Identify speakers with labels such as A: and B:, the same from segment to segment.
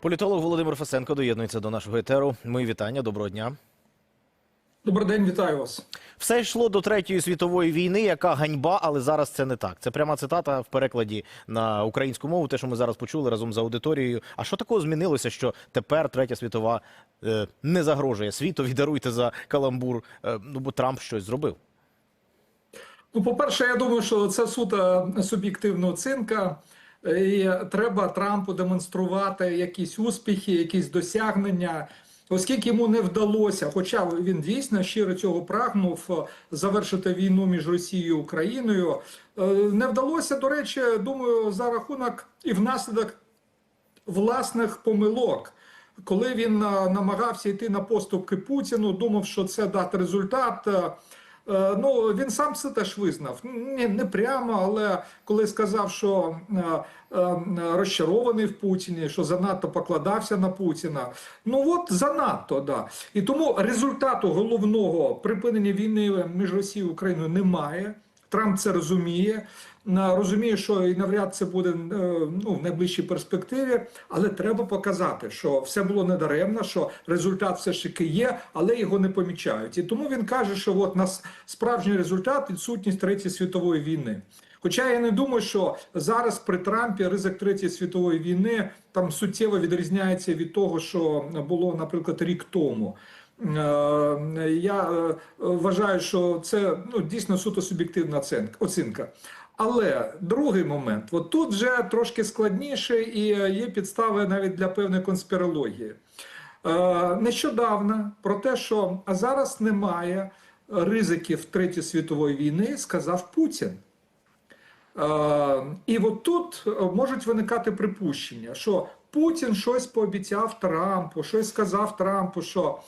A: Політолог Володимир Фасенко доєднується до нашого етеру. Мої вітання, доброго дня.
B: Добрий день, вітаю вас.
A: Все йшло до третьої світової війни, яка ганьба, але зараз це не так. Це пряма цитата в перекладі на українську мову. Те, що ми зараз почули разом з аудиторією. А що такого змінилося, що тепер третя світова е, не загрожує світові? Даруйте за каламбур. Е, ну бо Трамп щось зробив.
B: Ну, по-перше, я думаю, що це суто суб'єктивна оцінка. І треба Трампу демонструвати якісь успіхи, якісь досягнення, оскільки йому не вдалося, хоча він дійсно щиро цього прагнув е, завершити війну між Росією і Україною. е, Не вдалося, до речі, думаю, за рахунок і внаслідок власних помилок. Коли він е, намагався йти на поступки Путіну, думав, що це дасть результат. Е, Ну він сам це теж визнав. Не, не прямо, але коли сказав, що е, е, розчарований в Путіні, що занадто покладався на Путіна. Ну от занадто, да. І тому результату головного припинення війни між Росією і Україною немає. Трамп це розуміє. Розуміє, що і навряд це буде е, ну, в найближчій перспективі, але треба показати, що все було недаремно, що результат все ж таки є, але його не помічають. І тому він каже, що от нас справжній результат відсутність третьої світової війни. Хоча я не думаю, що зараз при Трампі ризик третьої світової війни там суттєво відрізняється від того, що було, наприклад, рік тому. Е, Я е, вважаю, що це ну, дійсно суто суб'єктивна оцінка. Але другий момент, от тут вже трошки складніше і є підстави навіть для певної конспірології. Е, Нещодавно про те, що зараз немає ризиків Третьої світової війни, сказав Путін. І от тут можуть виникати припущення, що Путін щось пообіцяв Трампу, щось сказав Трампу, що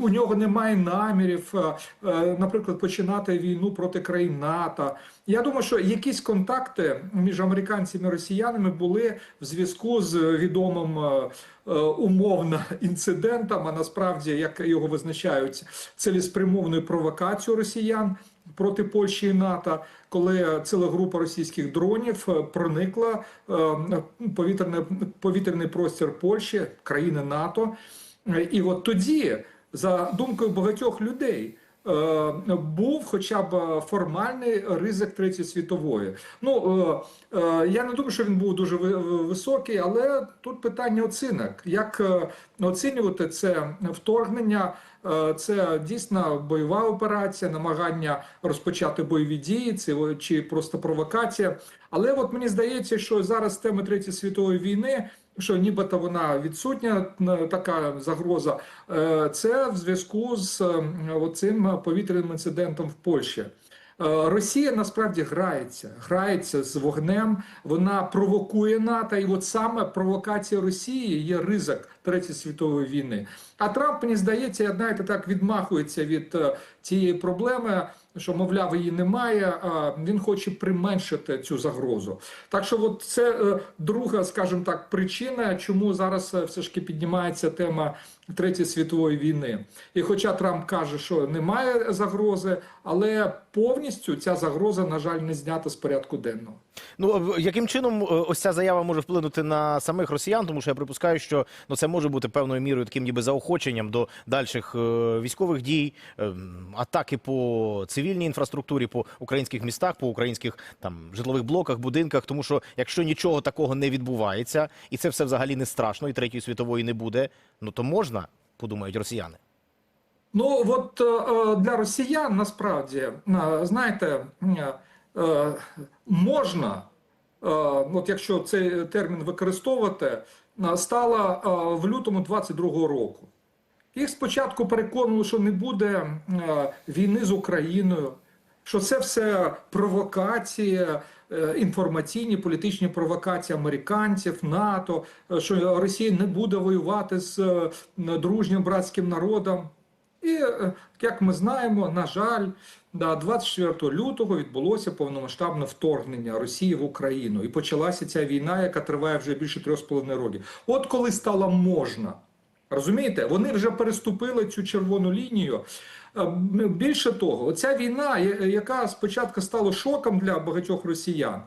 B: у нього немає намірів, е, е, наприклад, починати війну проти країн НАТО. Я думаю, що якісь контакти між американцями і росіянами були в зв'язку з відомим е, умовно інцидентом, а насправді, як його визначають, цілеспрямовною провокацією росіян проти Польщі і НАТО, коли ціла група російських дронів е, проникла е, повітряне, повітряний простір Польщі, країни НАТО. Е, І от тоді, за думкою багатьох людей, е, був хоча б формальний ризик Третьої світової. Ну е, е, я не думаю, що він був дуже ви- високий, але тут питання оцінок. Як е, оцінювати це вторгнення? Е, Це дійсно бойова операція, намагання розпочати бойові дії, чи просто провокація. Але от мені здається, що зараз тема Третьої світової війни, що нібито вона відсутня, така загроза, е, це в зв'язку з е, цим повітряним інцидентом в Польщі. Е, Росія насправді грається, грається з вогнем, вона провокує НАТО, і от саме провокація Росії є ризик Третьої світової війни. А Трамп, мені здається, знаєте, так відмахується від е, цієї проблеми, що, мовляв, її немає. А він хоче применшити цю загрозу. Так що, от це е, друга, скажімо так, причина, чому зараз е, все ж таки піднімається тема Третьої світової війни. І хоча Трамп каже, що немає загрози, але повністю ця загроза, на жаль, не знята з порядку денного.
A: Ну яким чином е, ось ця заява може вплинути на самих росіян? Тому що я припускаю, що ну це може бути певною мірою таким ніби заохоченням до дальших е, військових дій, е, атаки по цивільній інфраструктурі, по українських містах, по українських там житлових блоках, будинках. Тому що якщо нічого такого не відбувається, і це все взагалі не страшно, і третьої світової не буде, ну то можна, подумають росіяни.
B: Ну от е, для росіян насправді, знаєте, можна, е, от якщо цей термін використовувати, е, стало е, в лютому 22-го року. Їх спочатку переконували, що не буде е, війни з Україною, що це все провокації, е, інформаційні політичні провокації американців, НАТО, е, що Росія не буде воювати з е, дружнім братським народом. І е, як ми знаємо, на жаль, да, 24 лютого відбулося повномасштабне вторгнення Росії в Україну, і почалася ця війна, яка триває вже більше трьох з половиною років. От коли стало можна. Розумієте, вони вже переступили цю червону лінію. Е, Більше того, оця війна, яка спочатку стала шоком для багатьох росіян,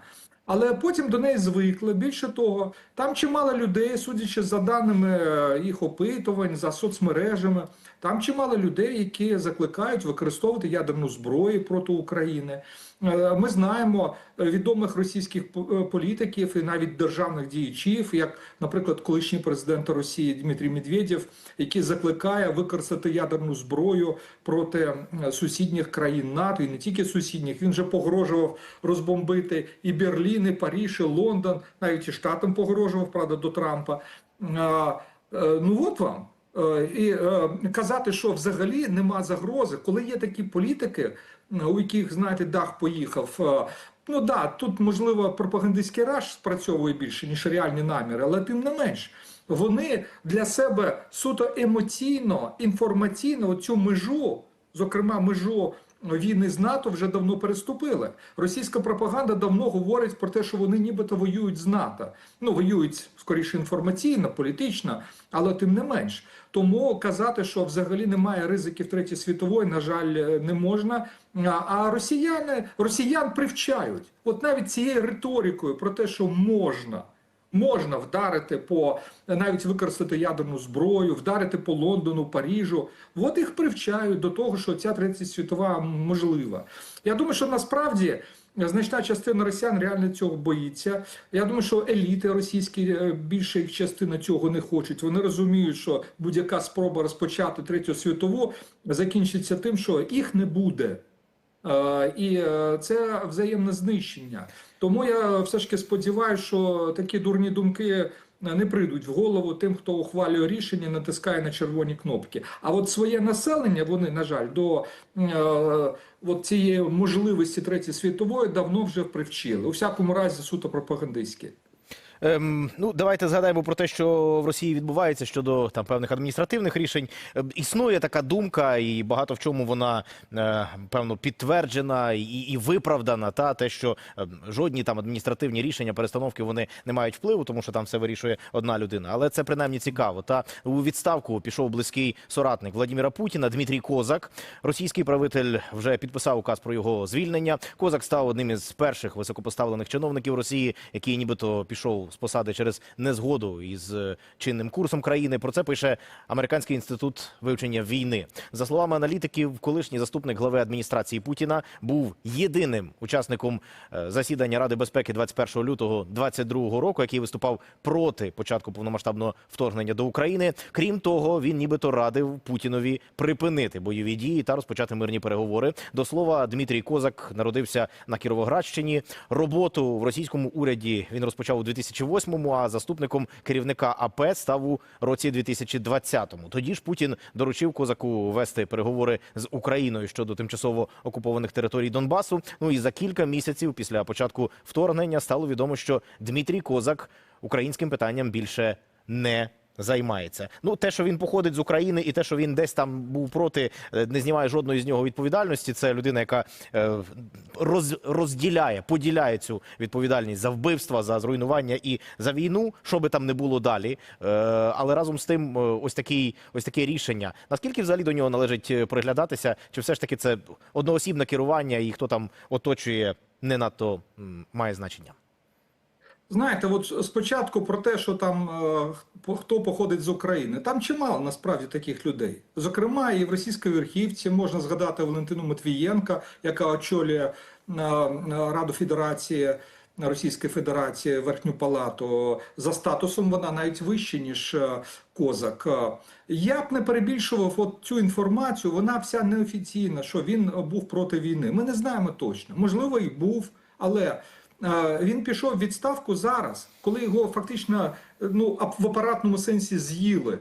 B: Але потім до неї звикли. Більше того, там чимало людей, судячи за даними е, їх опитувань, за соцмережами, там чимало людей, які закликають використовувати ядерну зброю проти України. Е, Ми знаємо е, відомих російських політиків і навіть державних діячів, як, наприклад, колишній президент Росії Дмитрій Медведєв, який закликає використати ядерну зброю проти сусідніх країн НАТО і не тільки сусідніх. Він вже погрожував розбомбити і Берлін, і Паріж, і Лондон, навіть і штатам погрожував, правда, до Трампа. Е, Ну от вам. Е, І е, казати, що взагалі нема загрози, коли є такі політики, у яких, знаєте, дах поїхав. Ну да, тут можливо пропагандистський раж спрацьовує більше, ніж реальні наміри, але тим не менш, вони для себе суто емоційно, інформаційно цю межу, зокрема межу війни з НАТО, вже давно переступили. Російська пропаганда давно говорить про те, що вони нібито воюють з НАТО. Ну, воюють скоріше інформаційно, політично, але тим не менш. Тому казати, що взагалі немає ризиків Третьої світової, на жаль, е, не можна. А- А росіяни росіян привчають, от навіть цією риторикою про те, що можна. Можна вдарити по навіть використати ядерну зброю, вдарити по Лондону, Парижу. От їх привчають до того, що ця третя світова можлива. Я думаю, що насправді значна частина росіян реально цього боїться. Я думаю, що еліти російські е, більша їх частина цього не хочуть. Вони розуміють, що будь-яка спроба розпочати третю світову закінчиться тим, що їх не буде. Е, І е, це взаємне знищення. Тому я все ж таки сподіваюся, що такі дурні думки е, не прийдуть в голову тим, хто ухвалює рішення, натискає на червоні кнопки. А от своє населення вони, на жаль, до е, от цієї можливості третьої світової давно вже привчили. У всякому разі, суто пропагандистські.
A: Ем, ну, давайте згадаємо про те, що в Росії відбувається щодо там певних адміністративних рішень. Ем, існує така думка, і багато в чому вона е, певно підтверджена і, і виправдана. Та те, що ем, жодні там адміністративні рішення, перестановки вони не мають впливу, тому що там все вирішує одна людина. Але це принаймні цікаво. Та у відставку пішов близький соратник Владимира Путіна Дмитрій Козак. Російський правитель вже підписав указ про його звільнення. Козак став одним із перших високопоставлених чиновників Росії, який нібито пішов з посади через незгоду із е, чинним курсом країни. Про це пише Американський інститут вивчення війни. За словами аналітиків, колишній заступник глави адміністрації Путіна був єдиним учасником е, засідання Ради безпеки 21 лютого 2022 року, який виступав проти початку повномасштабного вторгнення до України. Крім того, він нібито радив Путінові припинити бойові дії та розпочати мирні переговори. До слова, Дмитрій Козак народився на Кіровоградщині. Роботу в російському уряді він розпочав у 2008-му, а заступником керівника АП став у році 2020-му. Тоді ж Путін доручив Козаку вести переговори з Україною щодо тимчасово окупованих територій Донбасу. Ну і за кілька місяців після початку вторгнення стало відомо, що Дмитрій Козак українським питанням більше не займається. Ну, те, що він походить з України, і те, що він десь там був проти, е, не знімає жодної з нього відповідальності. Це людина, яка е, роз, розділяє, поділяє цю відповідальність за вбивства, за зруйнування і за війну, що би там не було далі. Е, але разом з тим, ось такий, ось таке рішення. Наскільки взагалі до нього належить приглядатися? Чи все ж таки це одноосібне керування, і хто там оточує, не надто має значення?
B: Знаєте, от спочатку про те, що там е, хто походить з України, там чимало насправді таких людей. Зокрема, і в російській верхівці можна згадати Валентину Матвієнка, яка очолює е, е, Раду Федерації. Російської Федерації Верхню Палату за статусом вона навіть вища, ніж Козак. Я б не перебільшував от цю інформацію. Вона вся неофіційна, що він був проти війни. Ми не знаємо точно. Можливо, і був, але Він пішов в відставку зараз, коли його фактично ну, в апаратному сенсі з'їли.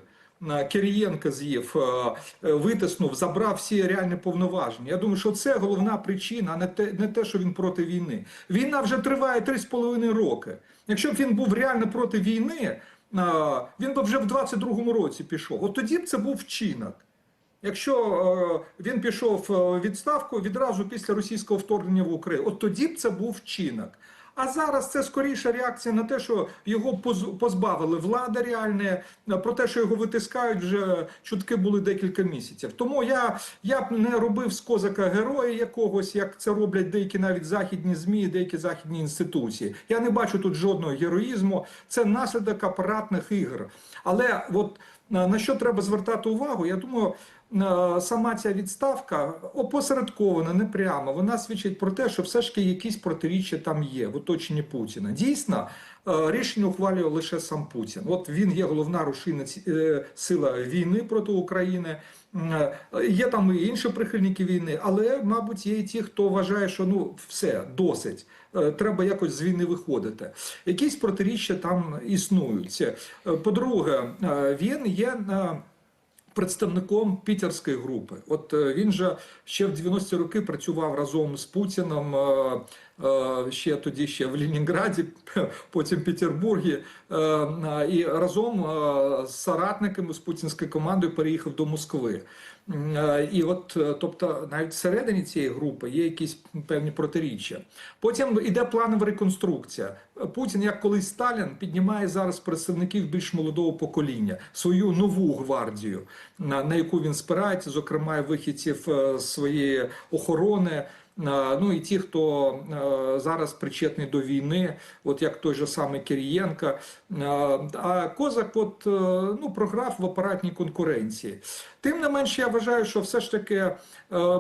B: Кирієнко з'їв, е, витиснув, забрав всі реальні повноваження. Я думаю, що це головна причина, а не те, не те, що він проти війни. Війна вже триває 3,5 роки. Якщо б він був реально проти війни, він би вже в 22-му році пішов. От тоді б це був вчинок. Якщо е, він пішов е, відставку відразу після російського вторгнення в Україну, от тоді б це був вчинок. А зараз це скоріше реакція на те, що його поз- позбавили влади реальне, про те, що його витискають, вже чутки були декілька місяців. Тому я, я б не робив з козака героя якогось, як це роблять деякі навіть західні змі, деякі західні інституції. Я не бачу тут жодного героїзму. Це наслідок апаратних ігор. Але от на що треба звертати увагу? Я думаю, е, сама ця відставка опосередкована, не прямо. Вона свідчить про те, що все ж таки якісь протиріччя там є в оточенні Путіна. Дійсно, е, рішення ухвалює лише сам Путін. От він є головна рушійна е, сила війни проти України. Е, Є там і інші прихильники війни, але, мабуть, є і ті, хто вважає, що ну все досить. Е, Треба якось з війни виходити. Якісь протиріччя там існують. Е, По-друге, е, він є е, представником пітерської групи. От е, він же ще в 90-ті роки працював разом з Путіном. е, е, Ще тоді ще в Лінінграді, потім в Петербургі, і разом з соратниками з путінською командою переїхав до Москви. Е, І от, е, тобто, навіть всередині цієї групи є якісь певні протиріччя. Потім іде планова реконструкція. Путін, як колись Сталін, піднімає зараз представників більш молодого покоління, свою нову гвардію, на, на яку він спирається, зокрема вихідців е, своєї охорони. Е, Ну і ті, хто е, зараз причетний до війни, от як той же самий Кирієнко. Е, А Козак, от ну програв в апаратній конкуренції. Тим не менш, я вважаю, що все ж таки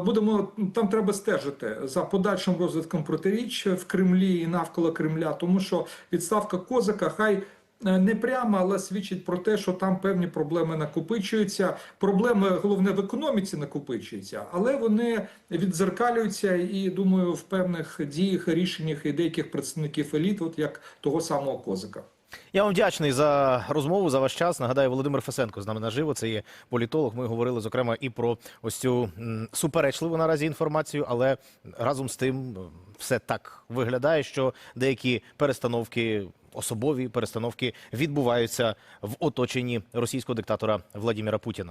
B: будемо там треба стежити за подальшим розвитком протиріч в Кремлі і навколо Кремля, тому що відставка Козака хай. Е, Не прямо, але свідчить про те, що там певні проблеми накопичуються. Проблеми головне в економіці накопичуються, але вони відзеркалюються і думаю, в певних діях, рішеннях і деяких представників еліт, от як того самого козака.
A: Я вам вдячний за розмову, за ваш час. Нагадаю, Володимир Фесенко з нами наживо. Це є політолог. Ми говорили зокрема і про ось цю суперечливу наразі інформацію, але разом з тим все так виглядає, що деякі перестановки. Особові перестановки відбуваються в оточенні російського диктатора Владимира Путіна.